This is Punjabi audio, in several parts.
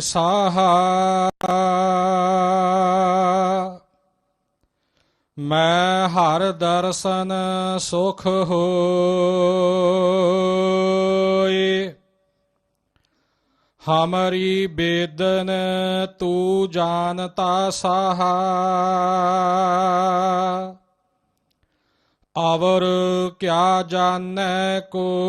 ਸਾਹਾ। ਮੈਂ ਹਰ ਦਰਸ਼ਨ ਸੁਖ ਹੋਏ। ਹਮਰੀ ਬੇਦਨ ਤੂੰ ਜਾਣਤਾ ਸਾਹਾ। ਅਵਰ ਕਿਆ ਜਾਣੈ ਕੋ।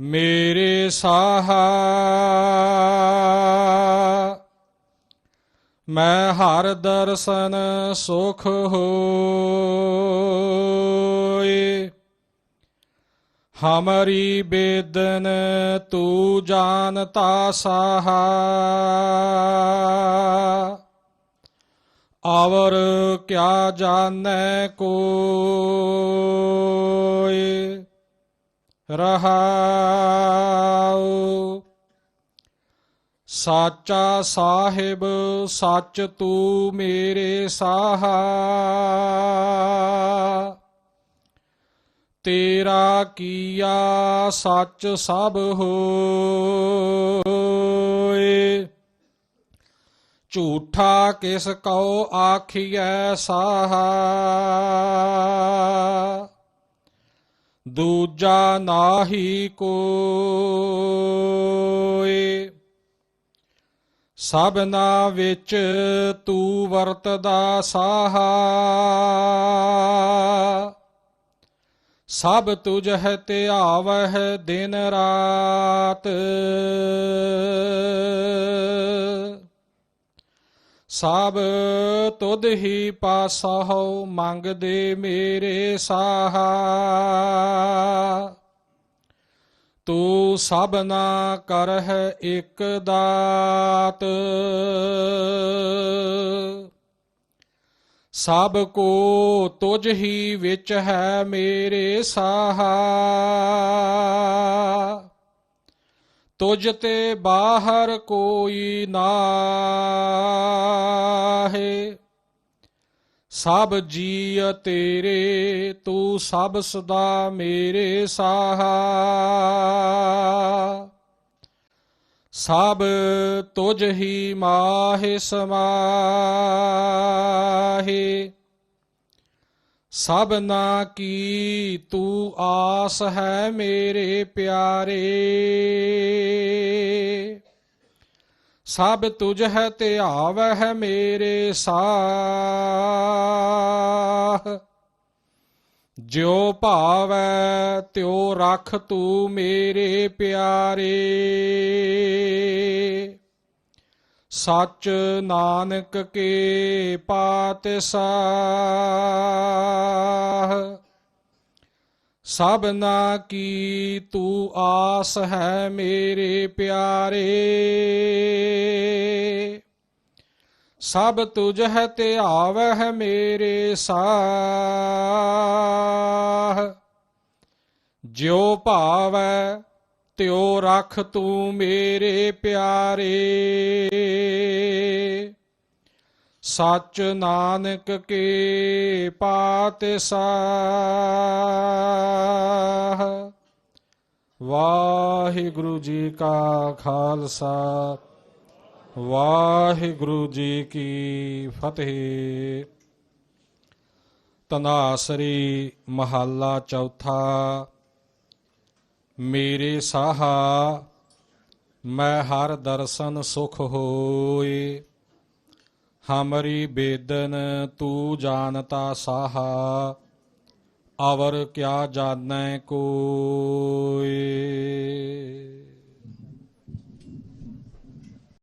ਮੇਰੇ ਸਾਹਾ। ਮੈਂ ਹਰ ਦਰਸ਼ਨ ਸੁਖ ਹੋਏ। ਹਮਰੀ ਬੇਦਨ ਤੂੰ ਜਾਣਤਾ ਸਾਹਾ। ਅਵਰ ਕਿਆ ਜਾਣੈ ਕੋਇ ਰਹਾਉ ਸਾਚਾ ਸਾਹਿਬ ਸੱਚ ਤੂੰ ਮੇਰੇ ਸਾਹਾ ਤੇਰਾ ਕੀਆ ਸੱਚ ਸਭ ਹੋਏ ਝੂਠਾ ਕਿਸ ਕਉ ਆਖੀਐ ਸਾਹਾ ਦੂਜਾ ਨਾਹੀ ਕੋਇ। ਸਭਨਾ ਵਿੱਚ ਤੂੰ ਵਰਤਦਾ ਸਾਹਾ। ਸਭ ਤੁਝ ਹੈ ਧਿਆਵਹਿ ਦਿਨ ਰਾਤ। ਸਭ ਤੁਧ ਹੀ ਪਾਸਹੁ ਮੰਗਦੇ ਮੇਰੇ ਸਾਹਾ। ਤੂੰ ਸਭਨਾ ਕਰਹਿ ਇਕ ਦਾਤ। ਸਭ ਕੋ ਤੁਝ ਹੀ ਵਿੱਚ ਹੈ ਮੇਰੇ ਸਾਹਾ। ਤੁਜ ਤੇ ਬਾਹਰ ਕੋਈ ਨਾਹੀ। ਸਭ ਜੀ ਤੇਰੇ, ਤੂੰ ਸਭ ਸਦਾ ਮੇਰੇ ਸਾਹਾ। ਸਭ ਤੁਝ ਹੀ ਮਾਹਿ ਸਮਾਹੀ। ਸਭ ਨਾ ਕੀ ਤੂੰ ਆਸ ਹੈ ਮੇਰੇ ਪਿਆਰੇ। ਸਭ ਤੁਝ ਹੈ ਧਿਆਵਹਿ ਮੇਰੇ ਸਾਹ। ਜਿਉ ਭਾਵੈ ਤਿਉ ਰਖ ਤੂੰ ਮੇਰੇ ਪਿਆਰੇ। ਸੱਚ ਨਾਨਕ ਕੇ ਪਾਤ ਸਾਹ ਸਭਨਾ ਕੀ ਤੂੰ ਆਸ ਹੈ ਮੇਰੇ ਪਿਆਰੇ। ਸਭ ਤੁਝ ਹੈ ਤੇ ਧਿਆਵਹਿ ਮੇਰੇ ਸਾਹ। ਜਿਉ ਭਾਵੈ, ਤਿਉ ਰਖ ਤੂੰ ਮੇਰੇ ਪਿਆਰੇ। ਸੱਚ ਨਾਨਕ ਕੀ ਪਾਤ ਵਾਹਿਗੁਰੂ ਜੀ ਕਾ ਖਾਲਸਾ, ਵਾਹਿਗੁਰੂ ਜੀ ਕੀ ਫਤਿਹ। ਤਨਾਸਰੀ ਮਹੱਲਾ ਚੌਥਾ, ਮੇਰੇ ਸਾਹਾ, ਮੈਂ ਹਰ ਦਰਸ਼ਨ ਸੁਖ ਹੋਏ। ਹਮਰੀ ਬੇਦਨ ਤੂੰ ਜਾਣਤਾ ਸਾਹਾ ਅਵਰ ਕਿਆ ਜਾਣੈ ਕੋਇ